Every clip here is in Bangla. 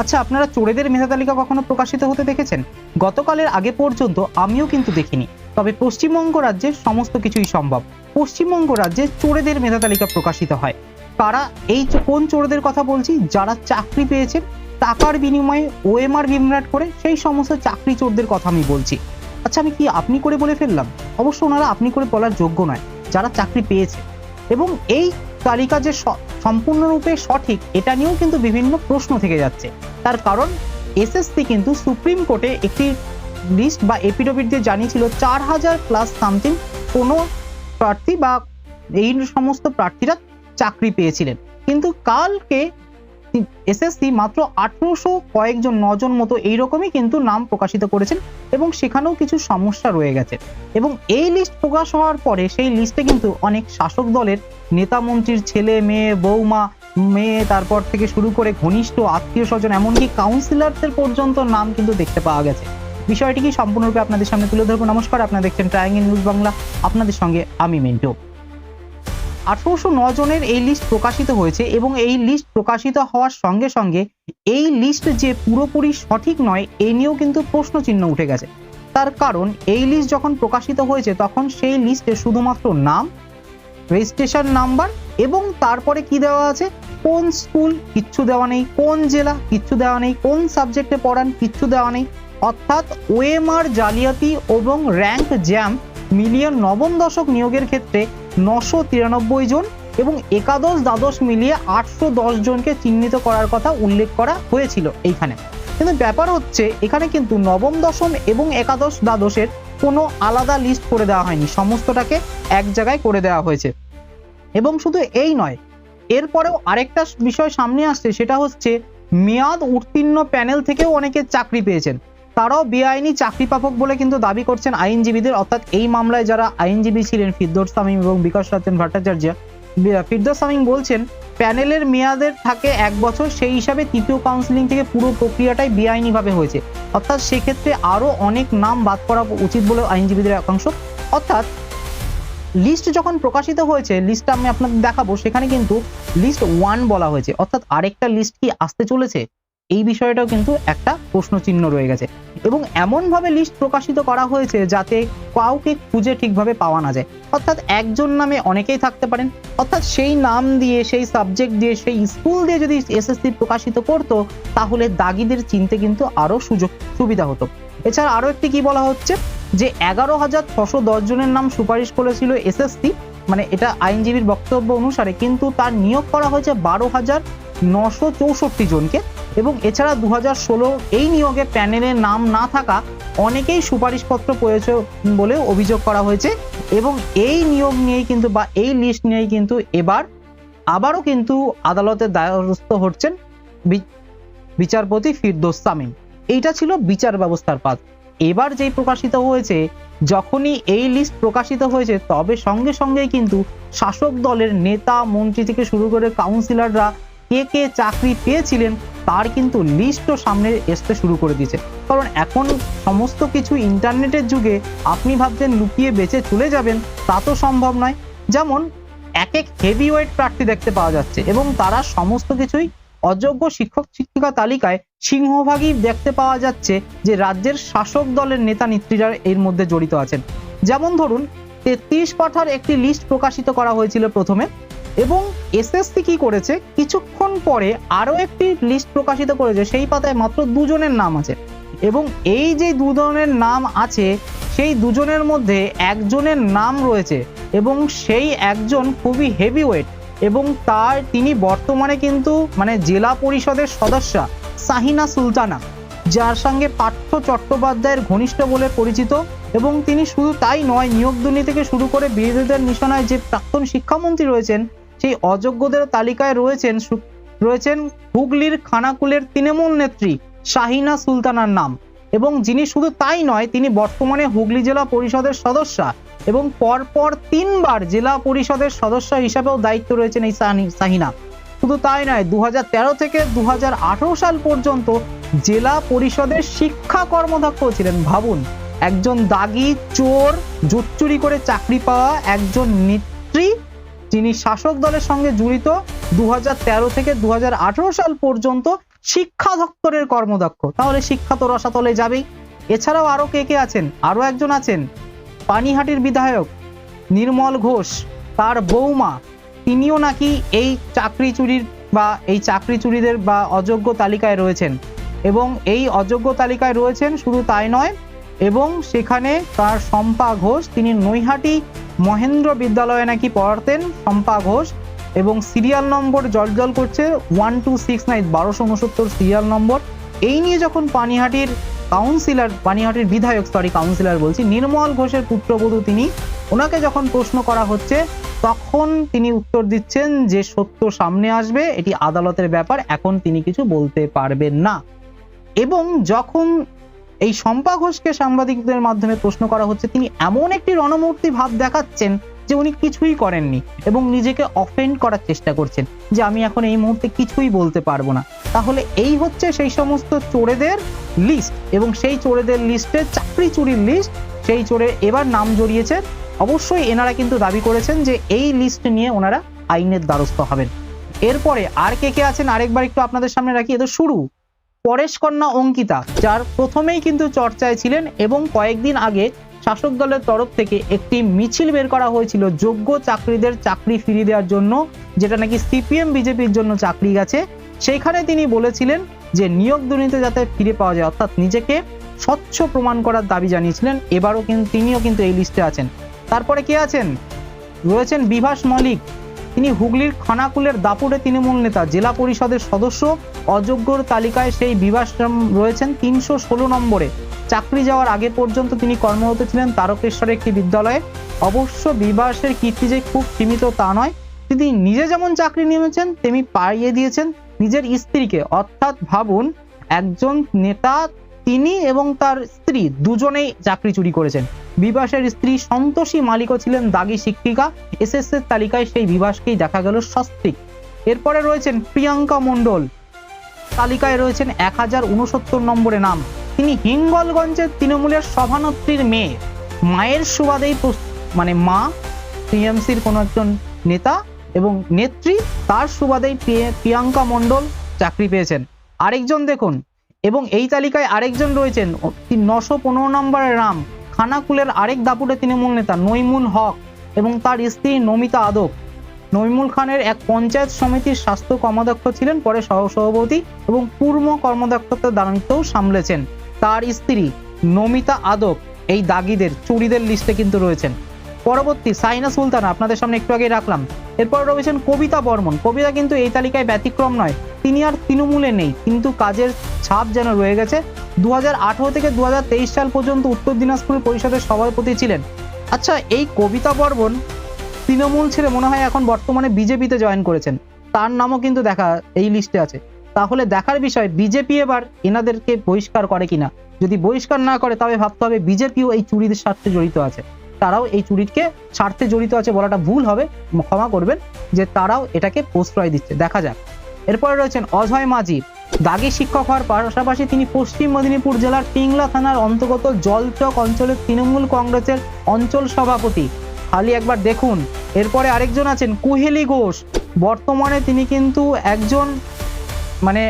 আচ্ছা আপনারা চোরেদের মেধা তালিকা কখনো প্রকাশিত হতে দেখেছেন? গতকালের আগে পর্যন্ত আমিও কিন্তু দেখিনি। তবে পশ্চিমবঙ্গ রাজ্যে সমস্ত কিছুই সম্ভব। পশ্চিমবঙ্গ রাজ্যে চোরেদের মেধা তালিকা প্রকাশিত হয়। কারা, এই কোন চোরেদের কথা বলছি? যারা চাকরি পেয়েছেন টাকার বিনিময়ে ওএমআর বিমরাট করে, সেই সমস্ত চাকরি চোরদের কথা আমি বলছি। আচ্ছা আমি কি আপনি করে বলে ফেললাম? অবশ্য ওনারা আপনি করে বলার যোগ্য নয়। যারা চাকরি পেয়েছে। এবং এই তালিকা যে সম্পূর্ণরূপে সঠিক, এটা নিয়েও কিন্তু বিভিন্ন প্রশ্ন থেকে যাচ্ছে। তার কারণ এসএসসি কিন্তু সুপ্রিম কোর্টে একটি লিস্ট বা এপিডোভিট দিয়ে জানিয়েছিল, চার হাজার প্লাস সামথিং কোনো প্রার্থী বা এই সমস্ত প্রার্থীরা চাকরি পেয়েছিলেন। কিন্তু কালকে এসএসসি মাত্র আঠেরোশো কয়েকজন, নজন মতো এইরকমই কিন্তু নাম প্রকাশিত করেছেন এবং সেখানেও কিছু সমস্যা রয়ে গেছে। এবং এই লিস্ট প্রকাশ হওয়ার পরে সেই লিস্টে কিন্তু অনেক শাসক দলের নেতা মন্ত্রীর ছেলে, মেয়ে, বৌমা, মেয়ে, তারপর থেকে শুরু করে ঘনিষ্ঠ আত্মীয় স্বজন, এমনকি কাউন্সিলরদের পর্যন্ত নাম কিন্তু দেখতে পাওয়া গেছে। বিষয়টি কি সম্পূর্ণরূপে আপনাদের সামনে তুলে ধরবো? নমস্কার, আপনারা দেখছেন ট্রায়াঙ্গেল নিউজ বাংলা আপনাদের সঙ্গে আমি মিন্টু। আঠারোশো জনের এই লিস্ট প্রকাশিত হয়েছে এবং এই লিস্ট প্রকাশিত হওয়ার সঙ্গে সঙ্গে এই লিস্ট যে পুরোপুরি সঠিক নয় এই নিয়েও কিন্তু প্রশ্ন চিহ্ন উঠে গেছে। তার কারণ, এই লিস্ট যখন প্রকাশিত হয়েছে, তখন সেই লিস্টে শুধুমাত্র নাম রেজিস্ট্রেশন নাম্বার এবং তারপরে কি দেওয়া আছে? কোন স্কুল কিচ্ছু দেওয়া নেই, কোন জেলা কিচ্ছু দেওয়া নেই, কোন সাবজেক্টে পড়ান কিচ্ছু দেওয়া নেই। অর্থাৎ ওএমআর জালিয়াতি এবং র্যাঙ্ক জ্যাম মিলিয়ন নবম দশক নিয়োগের ক্ষেত্রে নশো তিরানব্বই জন এবং একাদশ দ্বাদশ মিলিয়ে আটশো দশ জনকে চিহ্নিত করার কথা উল্লেখ করা হয়েছিল এইখানে। কিন্তু ব্যাপার হচ্ছে, এখানে কিন্তু নবম, দশম এবং একাদশ দ্বাদশের কোনো আলাদা লিস্ট করে দেওয়া হয়নি। সমস্তটাকে এক জায়গায় করে দেওয়া হয়েছে। এবং শুধু এই নয়, এরপরেও আরেকটা বিষয় সামনে আসছে, সেটা হচ্ছে মেয়াদ উত্তীর্ণ প্যানেল থেকেও অনেকে চাকরি পেয়েছেন। তারাও বেআইনি চাকরি পাবক বলে কিন্তু দাবি করছেন আইনজীবীদের। অর্থাৎ এই মামলায় যারা আইনজীবী ছিলেন, ফিরদৌস সামিম এবং বিকাশ রঞ্জন ভট্টাচার্য ফিরদৌস সামিম বলছেন, প্যানেলের মেয়াদের থাকে এক বছর, সেই হিসাবে তৃতীয় কাউন্সিলিং থেকে পুরো প্রক্রিয়াটাই বেআইনিভাবে হয়েছে। অর্থাৎ সেক্ষেত্রে আরও অনেক নাম বাদ করা উচিত বলে আইনজীবীদের একাংশ। অর্থাৎ লিস্ট যখন প্রকাশিত হয়েছে লিস্টটা আমি আপনাদের দেখাবো, সেখানে কিন্তু লিস্ট ওয়ান বলা হয়েছে। অর্থাৎ আরেকটা লিস্ট কি আসতে চলেছে? এই বিষয়টাও কিন্তু একটা প্রশ্ন চিহ্ন রয়ে গেছে। এবং এমনভাবে লিস্ট প্রকাশিত করা হয়েছে যাতে কাউকে খুঁজে ঠিকভাবে পাওয়া না যায়। অর্থাৎ একজন নামে অনেকেই থাকতে পারেন, অর্থাৎ সেই নাম দিয়ে, সেই সাবজেক্ট দিয়ে, সেই স্কুল দিয়ে যদি এসএসসি প্রকাশিত করতো, তাহলে দাগিদের চিনতে কিন্তু আরও সুযোগ, সুবিধা হতো। এছাড়া আরও একটি কি বলা হচ্ছে? যে এগারো হাজার ছশো দশ জনের নাম সুপারিশ করেছিল এসএসসি মানে এটা আইনজীবীর বক্তব্য অনুসারে, কিন্তু তার নিয়োগ করা হয়েছে বারো হাজার নশো চৌষট্টি জনকে এবং এছাড়া দু হাজার ষোলো এই নিয়োগে প্যানেলে নাম না থাকা অনেকেই সুপারিশপত্র পেয়েছে বলে অভিযোগ করা হয়েছে এবং এই নিয়োগ নিয়েই কিন্তু বা এই লিস্ট নিয়েই কিন্তু এবার আবারও কিন্তু আদালতে দ্বারস্থ হচ্ছেন বিচারপতি ফিরদোস সামিন। এইটা ছিল বিচার ব্যবস্থার পাত। এবার যেই প্রকাশিত হয়েছে, যখনই এই লিস্ট প্রকাশিত হয়েছে, তবে সঙ্গে সঙ্গেই কিন্তু শাসক দলের নেতা, মন্ত্রী থেকে শুরু করে কাউন্সিলররা কে কে চাকরি পেয়েছিলেন তার কিন্তু লিস্টও সামনে আসতে শুরু করে দিয়েছে। কারণ এখন সমস্ত কিছু ইন্টারনেটের যুগে আপনি ভাবছেন লুকিয়ে বেঁচে চলে যাবেন, তা তো সম্ভব নয়। যেমন এক এক হেভি ওয়েট প্রার্থী দেখতে পাওয়া যাচ্ছে এবং তারা সমস্ত কিছুই অযোগ্য শিক্ষক, শিক্ষিকা তালিকায় সিংহভাগই দেখতে পাওয়া যাচ্ছে যে রাজ্যের শাসক দলের নেতা নেত্রীরা এর মধ্যে জড়িত আছেন। যেমন ধরুন, তেত্রিশ পাঠার একটি লিস্ট প্রকাশিত করা হয়েছিল প্রথমে। এবং এসএসসি কি করেছে? কিছুক্ষণ পরে আরও একটি লিস্ট প্রকাশিত করেছে, সেই পাতায় মাত্র দুজনের নাম আছে। এবং এই যে দুজনের নাম আছে, সেই দুজনের মধ্যে একজনের নাম রয়েছে এবং সেই একজন খুবই হেভি ওয়েট এবং তার তিনি বর্তমানে কিন্তু মানে জেলা পরিষদের সদস্যা সাহিনা সুলতানা, যার সঙ্গে পার্থ চট্টোপাধ্যায়ের ঘনিষ্ঠ বলে পরিচিত এবং তিনি শুধু তাই নয়, নিয়োগ দুর্নীতি থেকে শুরু করে বিরোধীদের নিশানায় যে প্রাক্তন শিক্ষামন্ত্রী রয়েছেন সেই অযোগ্যদের তালিকায় রয়েছেন রয়েছেন হুগলির খানাকুলের তৃণমূল নেত্রী শাহিনা সুলতানার নাম। এবং যিনি শুধু তাই নয়, তিনি বর্তমানে হুগলি জেলা পরিষদের সদস্যা এবং পরপর তিনবার জেলা পরিষদের সদস্য হিসাবেও দায়িত্ব রয়েছেন এই সাহিনা শুধু তাই নয় দু থেকে দু হাজার আঠেরো সাল পর্যন্ত জেলা পরিষদের শিক্ষা কর্মদক্ষ ছিলেন। ভাবুন, একজন দাগি, চোর, জুচ্চুরি করে চাকরি পাওয়া একজন নেত্রী যিনি শাসক দলের সঙ্গে জড়িত দু হাজার তেরো থেকে দু হাজার আঠেরো সাল পর্যন্ত শিক্ষা দপ্তরের কর্মদক্ষ। তাহলে শিক্ষা তো রসাতলে যাবেই। এছাড়াও আরও কে কে আছেন? আরও একজন আছেন। পানিহাটির বিধায়ক নির্মল ঘোষ, তার বৌমা, তিনিও নাকি এই চাকরি চুরির বা এই চাকরি চুরিদের বা অযোগ্য তালিকায় রয়েছেন। এবং এই অযোগ্য তালিকায় রয়েছেন শুধু তাই নয়, এবং সেখানে তার শম্পা ঘোষ, তিনি নৈহাটি মহেন্দ্র বিদ্যালয়ে নাকি পড়াতেন শম্পা ঘোষ এবং সিরিয়াল নম্বর জলজল করছে ওয়ান টু সিক্স নাইন বারোশো উনসত্তর সিরিয়াল নম্বর এই নিয়ে যখন পানিহাটির কাউন্সিলর পানিহাটির বিধায়ক সরি কাউন্সিলর বলছি, নির্মল ঘোষের পুত্রবধূ তিনি, ওনাকে যখন প্রশ্ন করা হচ্ছে, তখন তিনি উত্তর দিচ্ছেন যে সত্য সামনে আসবে, এটি আদালতের ব্যাপার, এখন তিনি কিছু বলতে পারবেন না। এবং যখন এই শম্পা ঘোষকে সাংবাদিকদের মাধ্যমে প্রশ্ন করা হচ্ছে, তিনি এমন একটি রণমূর্তি ভাব দেখাচ্ছেন যে উনি কিছুই করেননি এবং নিজেকে অফেন্ড করার চেষ্টা করছেন যে আমি এখন এই মুহূর্তে কিছুই বলতে পারব না। তাহলে এই হচ্ছে সেই সমস্ত চোরেদের লিস্ট এবং সেই চোরেদের লিস্টে চাকরি চুরির লিস্ট সেই চোরে এবার নাম জড়িয়েছে। অবশ্যই এনারা কিন্তু দাবি করেছেন যে এই লিস্ট নিয়ে ওনারা আইনের দ্বারস্থ হবেন। এরপরে আর কে কে আছেন? আরেকবার একটু আপনাদের সামনে রাখি এতো শুরু। পরেশ কন্যা অঙ্কিতা, যার প্রথমেই কিন্তু চর্চায় ছিলেন এবং কয়েকদিন আগে শাসক দলের তরফ থেকে একটি মিছিল বের করা হয়েছিল যোগ্য চাকরিদের চাকরি ফিরিয়ে দেওয়ার জন্য, যেটা নাকি সিপিএম, বিজেপির জন্য চাকরি গেছে। সেইখানে তিনি বলেছিলেন যে নিয়োগ দুর্নীতি যাতে ফিরে পাওয়া যায়, অর্থাৎ নিজেকে স্বচ্ছ প্রমাণ করার দাবি জানিয়েছিলেন। এবারও কিন্তু তিনিও কিন্তু এই লিস্টে আছেন। তারপরে কে আছেন? রয়েছেন বিভাস মল্লিক তিনি হুগলির খানাকুলের দাপুরে তৃণমূল নেতা, জেলা পরিষদের সদস্য, অযোগ্যর তালিকায় সেই বিভাস রয়েছেন তিনশো ষোলো নম্বরে। চাকরি যাওয়ার আগে পর্যন্ত তিনি কর্মরত ছিলেন তারকেশ্বরের একটি বিদ্যালয়ে। অবশ্য বিভাসের কীর্তি যে খুব সীমিত তা নয়। তিনি নিজে যেমন চাকরি নিয়েছেন তেমনি পাইয়ে দিয়েছেন নিজের স্ত্রীকে। অর্থাৎ ভাবুন, একজন নেতা, তিনি এবং তার স্ত্রী দুজনেই চাকরি চুরি করেছেন। বিভাসের স্ত্রী সন্তোষী মালিকও ছিলেন দাগী শিক্ষিকা। এসএস এর তালিকায় সেই বিভাসকেই দেখা গেল সস্ত্রিক। এরপরে রয়েছেন প্রিয়াঙ্কা মণ্ডল। তালিকায় রয়েছেন এক হাজার উনসত্তর নম্বরে নাম। তিনি হিঙ্গলগঞ্জের তৃণমূলের সভানেত্রীর মেয়ে। মায়ের সুবাদেই মানে মা টিএমসির কোনো একজন নেতা এবং নেত্রী তার সুবাদেই প্রিয়াঙ্কা মণ্ডল চাকরি পেয়েছেন। আরেকজন দেখুন। এবং এই তালিকায় আরেকজন রয়েছেন। নশো পনেরো নম্বরের নাম। খানাকুলের আরেক দাপুটে তৃণমূল নেতা নৈমুল হক এবং তার স্ত্রী নমিতা আদক। নৈমুল খানের এক পঞ্চায়েত সমিতির স্বাস্থ্য কর্মাধ্যক্ষ ছিলেন, পরে সহ সভাপতি এবং পূর্ব কর্মদক্ষতার দায়িত্বও সামলেছেন। তার স্ত্রী নমিতা আদক এই দাগিদের, চুরিদের লিস্টে কিন্তু রয়েছেন। পরবর্তী সাইনা সুলতানা, আপনাদের সামনে একটু আগেই রাখলাম। এরপর রয়েছেন কবিতা বর্মন। কবিতা কিন্তু এই তালিকায় ব্যতিক্রম নয়। তিনি আর তৃণমূলে নেই। কিন্তু কাজের ছাপ যেন রয়ে গেছে। দুহাজার আঠারো থেকে দুহাজার তেইশ সাল পর্যন্ত উত্তর দিনাজপুর পরিষদের সভাপতি ছিলেন। আচ্ছা এই কবিতা বর্মন তৃণমূল ছেড়ে মনে হয় এখন বর্তমানে বিজেপিতে জয়েন করেছেন। তার নামও কিন্তু দেখা এই লিস্টে আছে। তাহলে দেখার বিষয়, বিজেপি এবার এনাদেরকে বহিষ্কার করে কিনা? যদি বহিষ্কার না করে, তবে ভাবতে হবে বিজেপিও এই চুরির স্বার্থে জড়িত আছে। তারাও এই চুরিকে স্বার্থে জড়িত আছে বলাটা ভুল হবে। ক্ষমা করবেন যে তারাও এটাকে প্রশ্রয় দিচ্ছে। দেখা যাক। এরপরে রয়েছেন অজয় মাঝি। দাগি শিক্ষক হওয়ার পাশাপাশি তিনি পশ্চিম মেদিনীপুর জেলার পিংলা থানার অন্তর্গত জলচক অঞ্চলের তৃণমূল কংগ্রেসের অঞ্চল সভাপতি। খালি একবার দেখুন। এরপরে আরেকজন আছেন কুহেলি ঘোষ। বর্তমানে তিনি কিন্তু একজন মানে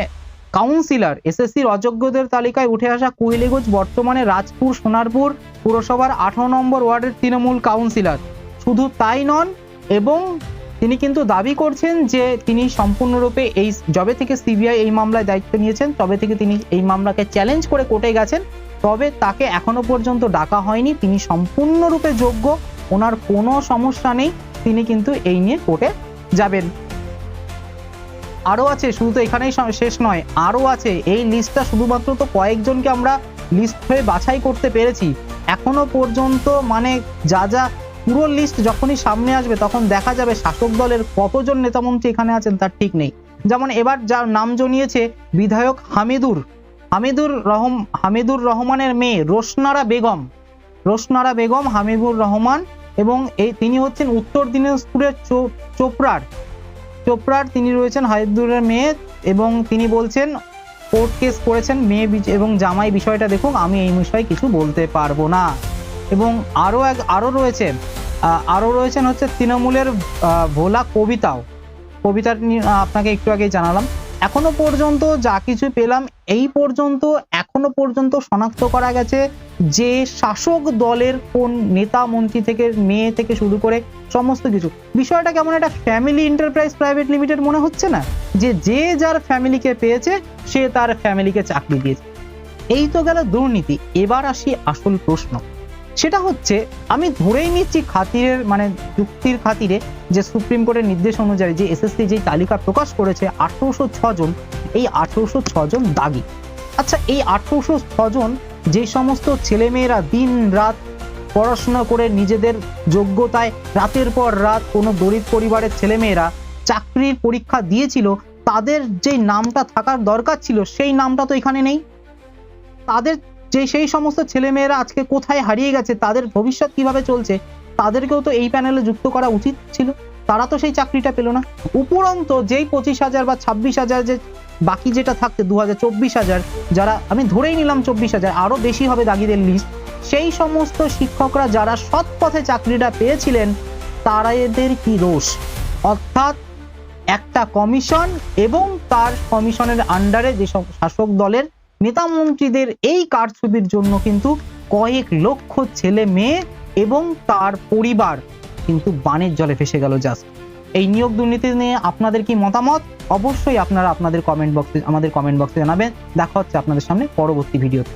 কাউন্সিলর এসএসসির অযোগ্যদের তালিকায় উঠে আসা কুহেলি বর্তমানে রাজপুর, সোনারপুর পুরসভার আঠারো নম্বর ওয়ার্ডের তৃণমূল কাউন্সিলর। শুধু তাই নন, এবং তিনি কিন্তু দাবি করছেন যে তিনি সম্পূর্ণরূপে এই জবে থেকে সিবিআই এই মামলায় দায়িত্ব নিয়েছেন, তবে থেকে তিনি এই মামলাকে চ্যালেঞ্জ করে কোর্টে গেছেন, তবে তাকে এখনও পর্যন্ত ডাকা হয়নি, তিনি সম্পূর্ণরূপে যোগ্য, ওনার কোনো সমস্যা নেই, তিনি কিন্তু এই নিয়ে কোর্টে যাবেন। আরও আছে, শুধু তো এখানেই শেষ নয় আরও আছে। এই লিস্টটা শুধুমাত্র তো কয়েকজনকে আমরা লিস্ট হয়ে বাছাই করতে পেরেছি। এখনও পর্যন্ত মানে যা যা পুরো লিস্ট যখনই সামনে আসবে, তখন দেখা যাবে শাসক দলের কতজন নেতামন্ত্রী এখানে আছেন তার ঠিক নেই। যেমন এবার যার নাম জনিয়েছে বিধায়ক হামিদুর। হামিদুর রহম হামিদুর রহমানের মেয়ে রোশনারা বেগম। রোশনারা বেগম, হামিদুর রহমান এবং এই তিনি হচ্ছেন উত্তর দিনাজপুরের চোপড়ার। চোপড়ার তিনি রয়েছেন হাইদুরের মেয়ে এবং তিনি বলছেন, কোর্ট কেস করেছেন মেয়ে এবং জামাই বিষয়টা দেখুন আমি এই বিষয়ে কিছু বলতে পারব না। এবং আরও এক, আরও রয়েছে আরও রয়েছেন হচ্ছে তৃণমূলের ভোলা কবিতাও। কবিতা আপনাকে একটু আগে জানালাম। এখনও পর্যন্ত যা কিছু পেলাম, এই পর্যন্ত, এখনও পর্যন্ত শনাক্ত করা গেছে যে শাসক দলের কোন নেতা, মন্ত্রী থেকে, মেয়ে থেকে শুরু করে সমস্ত কিছু। বিষয়টা কেমন একটা ফ্যামিলি এন্টারপ্রাইজ প্রাইভেট লিমিটেড মনে হচ্ছে না? যে যে যার ফ্যামিলিকে পেয়েছে, সে তার ফ্যামিলিকে চাকরি দিয়েছে। এই তো গেল দুর্নীতি। এবার আসি আসল প্রশ্ন। সেটা হচ্ছে, আমি ধরেই নিচ্ছি খাতিরের মানে যুক্তির খাতিরে যে সুপ্রিম কোর্টের নির্দেশ অনুযায়ী যে এসএসসি যে তালিকা প্রকাশ করেছে, আঠারোশো ছজন এই আঠারোশো ছজন দাগি। আচ্ছা এই আঠারোশো ছজন যে সমস্ত ছেলেমেয়েরা দিন রাত পড়াশোনা করে নিজেদের যোগ্যতায়, রাতের পর রাত কোনো গরিব পরিবারের ছেলেমেয়েরা চাকরির পরীক্ষা দিয়েছিল, তাদের যে নামটা থাকার দরকার ছিল, সেই নামটা তো এখানে নেই। তাদের যে সেই সমস্ত ছেলেমেয়েরা আজকে কোথায় হারিয়ে গেছে, তাদের ভবিষ্যৎ কীভাবে চলছে, তাদেরকেও তো এই প্যানেলে যুক্ত করা উচিত ছিল। তারা তো সেই চাকরিটা পেল না। উপরন্ত যেই পঁচিশ হাজার বা ছাব্বিশ হাজার যে বাকি যেটা থাকছে, দু হাজার চব্বিশ হাজার, যারা, আমি ধরেই নিলাম চব্বিশ হাজার আরও বেশি হবে দাগিদের লিস্ট সেই সমস্ত শিক্ষকরা যারা সৎ পথে চাকরিটা পেয়েছিলেন, তারা এদের কি রোষ অর্থাৎ একটা কমিশন এবং তার কমিশনের আন্ডারে যে সব শাসক দলের নেতা মন্ত্রীদের এই কারচুপির জন্য কিন্তু কয়েক লক্ষ ছেলে মেয়ে এবং তার পরিবার কিন্তু বানের জলে ফেসে গেল জাস্ট এই নিয়োগ দুর্নীতি নিয়ে আপনাদের কি মতামত? অবশ্যই আপনারা আপনাদের কমেন্ট বক্সে আমাদের কমেন্ট বক্সে জানাবেন। দেখা হচ্ছে আপনাদের সামনে পরবর্তী ভিডিওতে